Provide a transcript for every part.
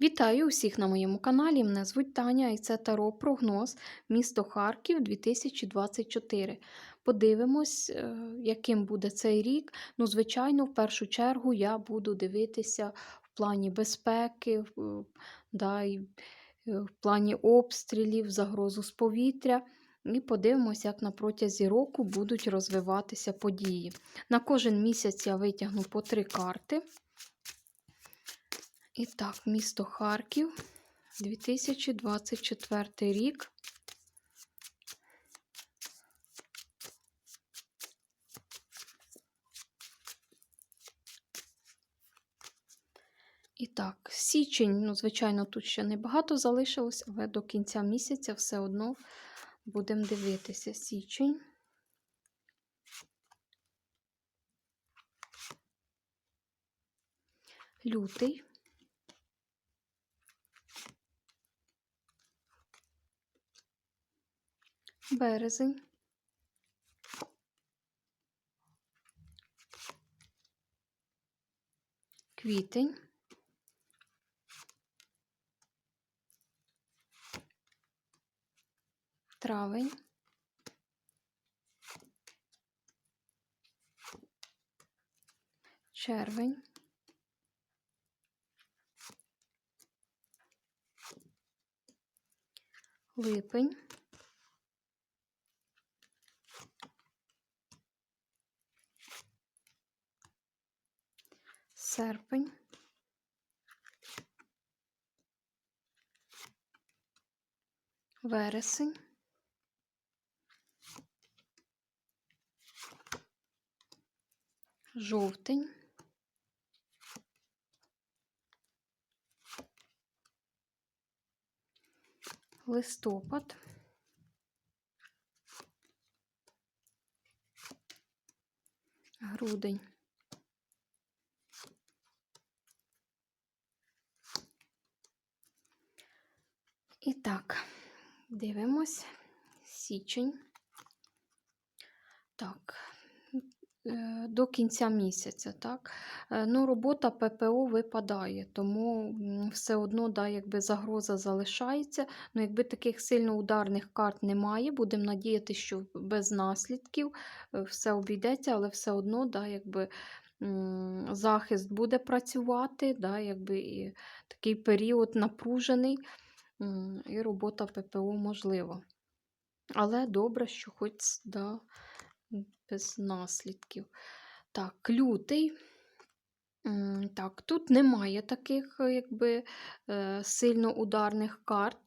Вітаю усіх на моєму каналі. Мене звуть Таня і це Таро прогноз місто Харків 2024. Подивимось, е, яким буде цей рік. Ну, звичайно, в першу чергу я буду дивитися в плані безпеки, да, і, е, в плані обстрілів, загрозу з повітря. І подивимось, як на протязі року будуть розвиватися події. На кожен місяць я витягну по три карти. І так, місто Харків, 2024 рік. І так, січень, ну, звичайно, тут ще небагато залишилось, але до кінця місяця все одно будемо дивитися. Січень. Лютий. Березень, квітень, травень, червень, липень, серпень, вересень, жовтень, листопад, грудень. І так, дивимось. Січень. Так, е, до кінця місяця, так. Е, Ну, робота ППО випадає, тому все одно, да, якби загроза залишається. Ну, якби таких сильно ударних карт немає, будемо надіятися, що без наслідків е, все обійдеться, але все одно, да, якби. Захист буде працювати, да, якби і такий період напружений. І робота ППО можлива. Але добре, що хоч да, без наслідків. Так, лютий. Так, тут немає таких е, якби, е, сильно ударних карт.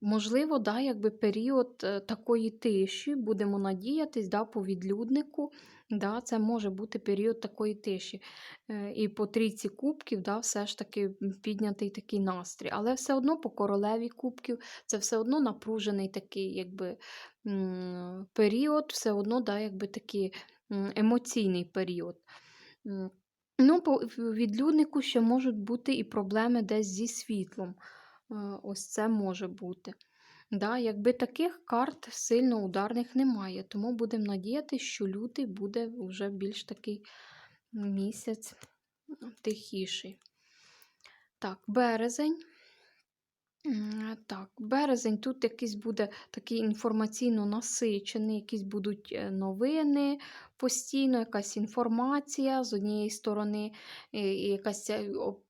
Можливо, да, якби період е, такої тиші, будемо надіятись, да, по відлюднику, да, це може бути період такої тиші. Е, І по трійці кубків да, все ж таки піднятий такий настрій. Але все одно по королеві кубків це все одно напружений такий якби, період, все одно да, якби такий емоційний період. Ну, по відлюднику ще можуть бути і проблеми десь зі світлом. Е, Ось це може бути. Да, якби таких карт сильно ударних немає, тому будемо надіятися, що лютий буде вже більш такий місяць тихіший. Так, березень. Так, березень тут якийсь буде такий інформаційно насичений, якісь будуть е, новини постійно, якась інформація з однієї сторони, якась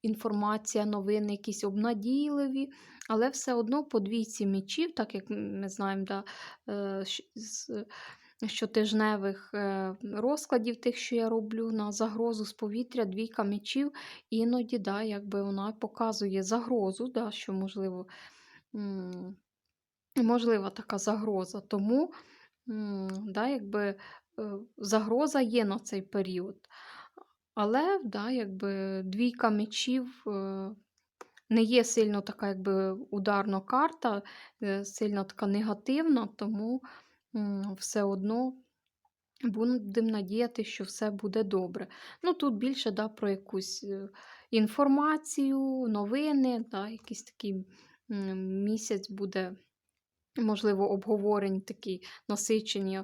інформація, новини, якісь обнадійливі, але все одно по двійці мечів, так як ми знаємо, да, е, з щотижневих е, розкладів, тих, що я роблю на загрозу з повітря, двійка мечів, іноді да, якби вона показує загрозу, да, що можливо. Можлива така загроза, тому да, якби, е, загроза є на цей період. Але да, якби, двійка мечів е, не є сильно така якби, ударна карта, сильно така негативна, тому все одно будемо надіяти, що все буде добре. Ну, Тут більше да, про якусь е, інформацію, новини, да, якийсь такий місяць буде можливо, обговорень такі насичені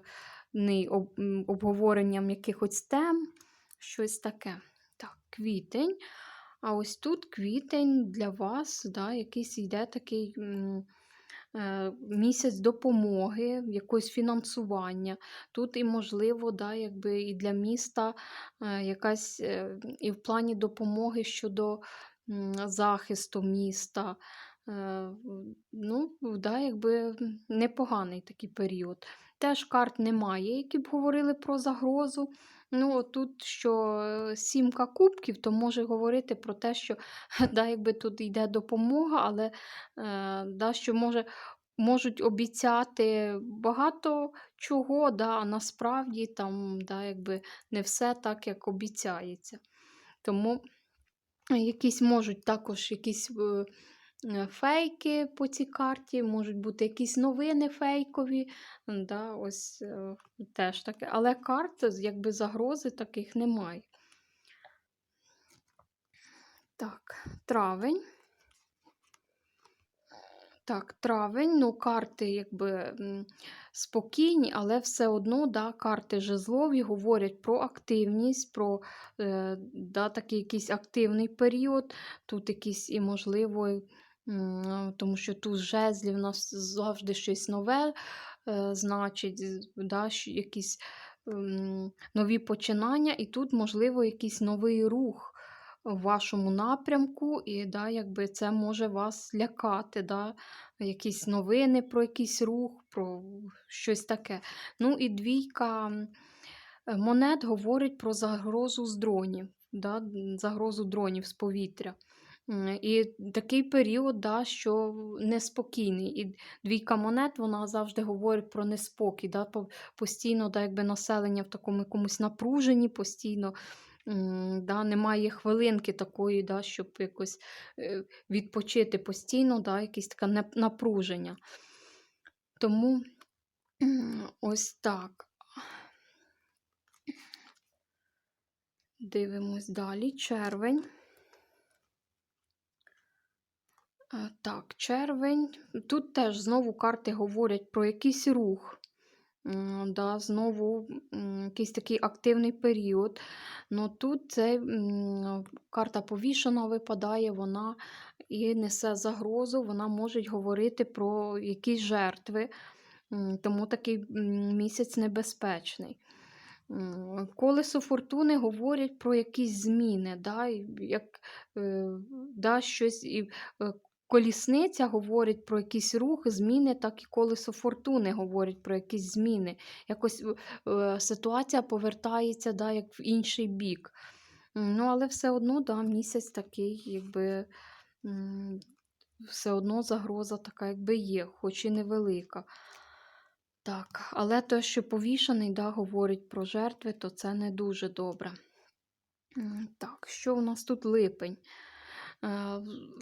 об, обговоренням якихось тем, щось таке. Так, квітень. А ось тут квітень для вас, да, якийсь йде такий місяць допомоги, якогось фінансування. Тут і можливо, да, якби і для міста е, якась е, і в плані допомоги щодо захисту міста. Е, Ну, да, якби непоганий такий період. Теж карт немає, які б говорили про загрозу. Ну, тут що е, сімка кубків, то може говорити про те, що да, якби тут йде допомога, але е, да, що може, можуть обіцяти багато чого, да, а насправді там да, якби не все так, як обіцяється. Тому якісь можуть також якісь е, е, фейки по цій карті, можуть бути якісь новини фейкові. Да, ось е, теж таке. Але карт, якби загрози таких немає. Так, травень. Так, травень, ну, карти якби спокійні, але все одно да, карти жезлові говорять про активність, про е, да, такий якийсь активний період. Тут якийсь і можливо, тому що тут жезлів у нас завжди щось нове, е, значить, да, якісь нові починання, і тут, можливо, якийсь новий рух в вашому напрямку, і да, якби це може вас лякати, да, якісь новини про якийсь рух, про щось таке. Ну і двійка е, монет говорить про загрозу з дронів, да, загрозу дронів з повітря. І такий період, да, що неспокійний. І двійка монет вона завжди говорить про неспокій. Да, постійно да, якби населення в такому якомусь напруженні, постійно да, немає хвилинки такої, да, щоб якось е, відпочити постійно, да, якесь таке напруження. Тому ось так. Дивимось далі. Червень. Е, Так, червень. Тут теж знову карти говорять про якийсь рух. Да, знову якийсь такий активний період. Ну тут це карта повішена випадає, вона і несе загрозу, вона може говорити про якісь жертви, тому такий місяць небезпечний. Колесо фортуни говорять про якісь зміни, да, як е, да, щось і е, колісниця говорить про якийсь рух, зміни, так і колесо фортуни говорить про якісь зміни. Якось е, ситуація повертається да, як в інший бік. Ну, але все одно да, місяць такий, якби все одно загроза така, якби є, хоч і невелика. Так, але те, що повішаний, да, говорить про жертви, то це не дуже добре. Так, що у нас тут липень? Е,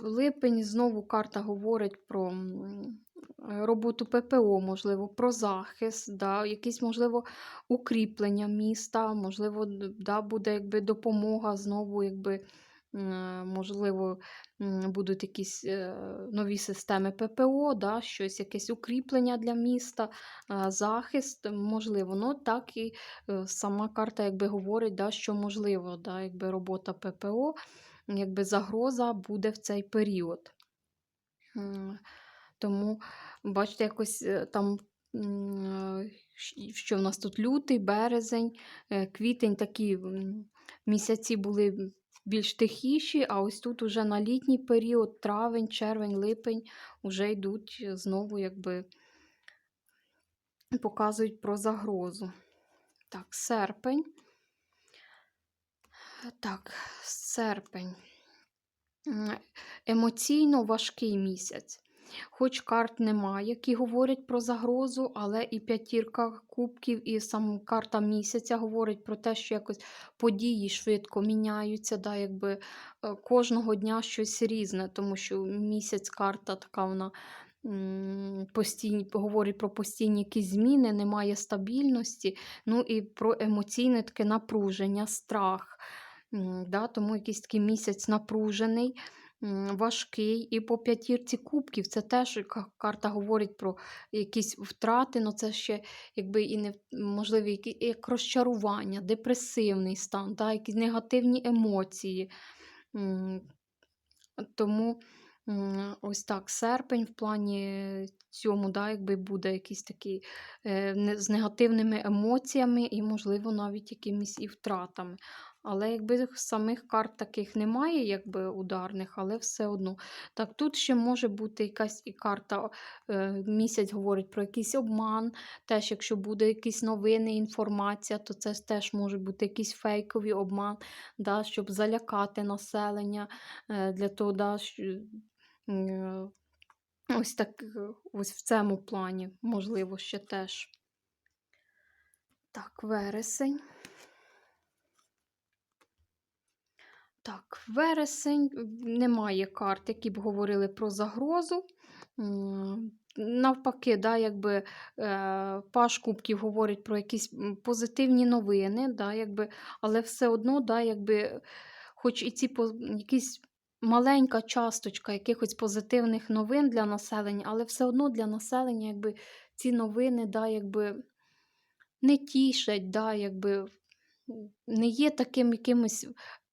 Липень знову карта говорить про е, роботу ППО, можливо, про захист, да, якісь, можливо, укріплення міста, можливо, да, буде якби допомога знову, якби. Можливо, будуть якісь е, нові системи ППО, да, щось, якесь укріплення для міста, е, захист, можливо. Ну, так і е, сама карта якби говорить, да, що можливо, да, якби робота ППО, якби загроза буде в цей період. Тому, бачите, якось е, там, е, що в нас тут лютий, березень, е, квітень такі місяці були більш тихіші, а ось тут уже на літній період, травень, червень, липень, вже йдуть знову, якби показують про загрозу. Так, серпень. Так, серпень. Емоційно важкий місяць. Хоч карт немає, які говорять про загрозу, але і п'ятірка кубків, і сам карта місяця говорить про те, що якось події швидко міняються, да, якби е, кожного дня щось різне, тому що місяць карта така вона постійні, говорить про постійні якісь зміни, немає стабільності, ну і про емоційне таке напруження, страх. Да, тому якийсь такий місяць напружений, важкий. І по п'ятірці кубків це теж карта говорить про якісь втрати, але це ще якби і не можливі як розчарування, депресивний стан, да, якісь негативні емоції. Тому ось так, серпень в плані цьому, да, якби буде якийсь такий е, з негативними емоціями і, можливо, навіть якимись і втратами. Але якби самих карт таких немає, якби ударних, але все одно. Так, тут ще може бути якась і карта, е, місяць говорить про якийсь обман. Теж, якщо буде якісь новини, інформація, то це теж може бути якийсь фейковий обман, да, щоб залякати населення, е, для того, да, е, ось так, ось в цьому плані, можливо, ще теж. Так, вересень. Так, вересень немає карт, які б говорили про загрозу. Навпаки, да, якби е, Паш Кубків говорить про якісь позитивні новини, да, якби, але все одно, да, якби, хоч і ці якісь маленька часточка якихось позитивних новин для населення, але все одно для населення якби, ці новини да, якби, не тішать, да, якби, не є таким якимось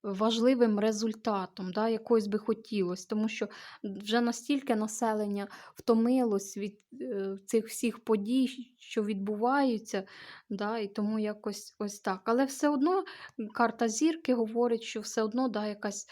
важливим результатом, да, якось би хотілося, тому що вже настільки населення втомилось від е, цих всіх подій, що відбуваються, да, і тому якось ось так. Але все одно карта зірки говорить, що все одно да, якась.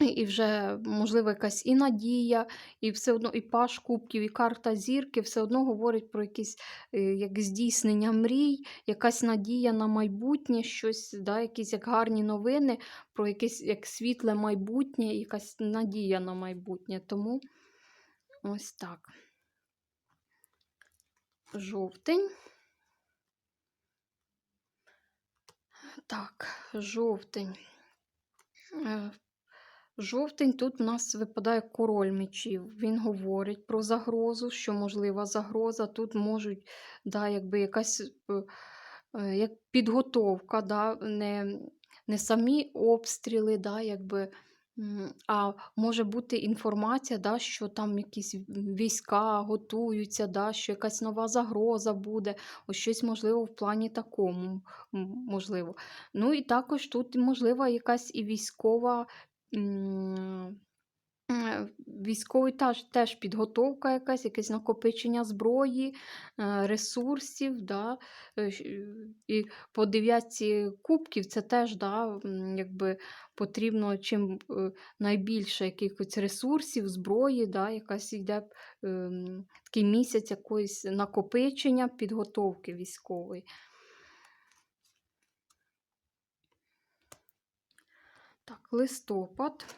І вже, можливо, якась і надія, і все одно і паш кубків, і карта зірки все одно говорить про якісь е, як здійснення мрій, якась надія на майбутнє, щось, да, якісь як гарні новини про якесь як світле майбутнє, якась надія на майбутнє. Тому ось так. Жовтень. Так, жовтень. Жовтень тут у нас випадає король мечів. Він говорить про загрозу, що можлива загроза. Тут можуть да, якби якась е, е, як підготовка, да, не, не самі обстріли, да, якби, а може бути інформація, да, що там якісь війська готуються, да, що якась нова загроза буде, ось щось можливо в плані такому. можливо. Ну і також тут можлива якась і військова. Е, Військовий теж, теж підготовка якась, якесь накопичення зброї, е, ресурсів. Да? е, І по дев'ятці кубків це теж да, якби потрібно чим найбільше якихось ресурсів, зброї, да? якась йде ем, такий місяць якоїсь накопичення, підготовки військової. Так, листопад.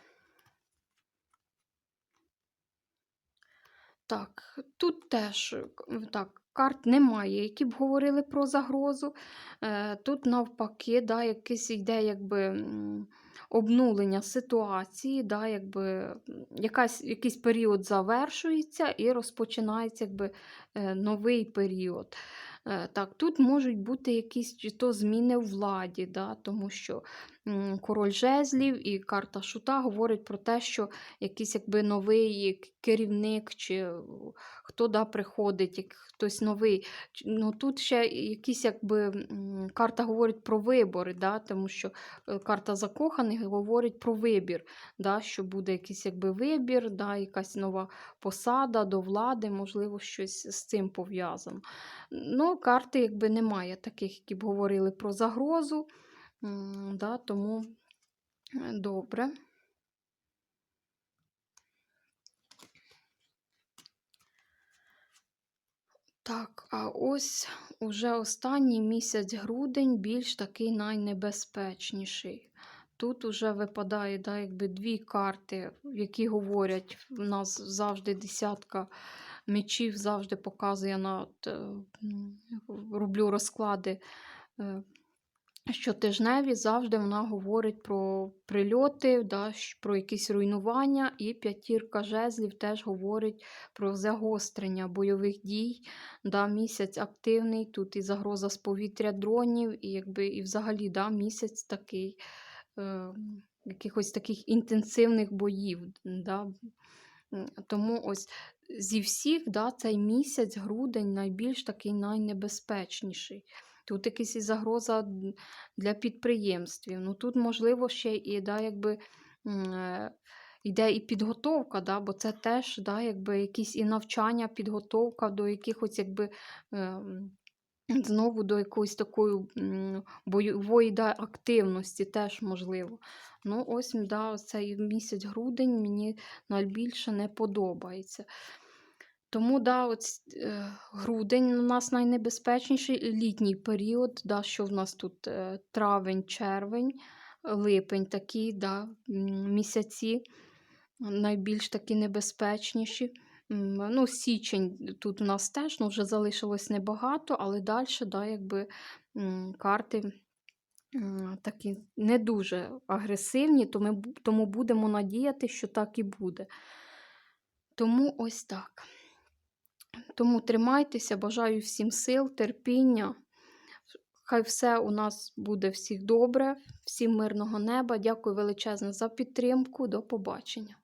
Так, тут теж е, так, карт немає, які б говорили про загрозу. Е, Тут навпаки, да, якийсь йде якби обнулення ситуації, да, якби якась, якийсь період завершується і розпочинається якби, е, новий період. Е, Так, тут можуть бути якісь чи то зміни в владі, да, тому що король жезлів і карта шута говорить про те, що якийсь якби новий керівник, чи е, хто да, приходить, як хтось новий. Ну, тут ще якісь якби карта говорить про вибори, да, тому що карта закоханих говорить про вибір, да, що буде якийсь якби вибір, да, якась нова посада до влади, можливо, щось з цим пов'язано. Ну, карти якби немає таких, які б говорили про загрозу, да, тому е, добре. Так, а ось уже останній місяць грудень більш такий найнебезпечніший. Тут уже випадає да, якби дві карти, які говорять, в нас завжди десятка мечів завжди показує на е, роблю розклади е, щотижневі, завжди вона говорить про прильоти, да, про якісь руйнування, і п'ятірка жезлів теж говорить про загострення бойових дій. Да, місяць активний, тут і загроза з повітря дронів, і якби і взагалі да, місяць такий е, якихось таких інтенсивних боїв. Да. Тому ось зі всіх да, цей місяць, грудень, найбільш такий найнебезпечніший. Тут якась і загроза для підприємствів. Ну тут, можливо, ще і да, якби, е, йде і підготовка, да, бо це теж да, якби якісь і навчання, підготовка до якихось якби. Знову до якоїсь такої бойової да, активності теж можливо. Ну, ось да, цей місяць грудень мені найбільше не подобається. Тому да, ось, е, грудень у нас найнебезпечніший літній період, да, що в нас тут е, травень, червень, липень такі да, місяці найбільш такі небезпечніші. Ну, січень тут у нас теж ну, вже залишилось небагато, але далі, да, якби карти такі не дуже агресивні, то ми, тому будемо надіяти, що так і буде. Тому ось так. Тому тримайтеся, бажаю всім сил, терпіння. Хай все у нас буде всіх добре, всім мирного неба. Дякую величезне за підтримку. До побачення.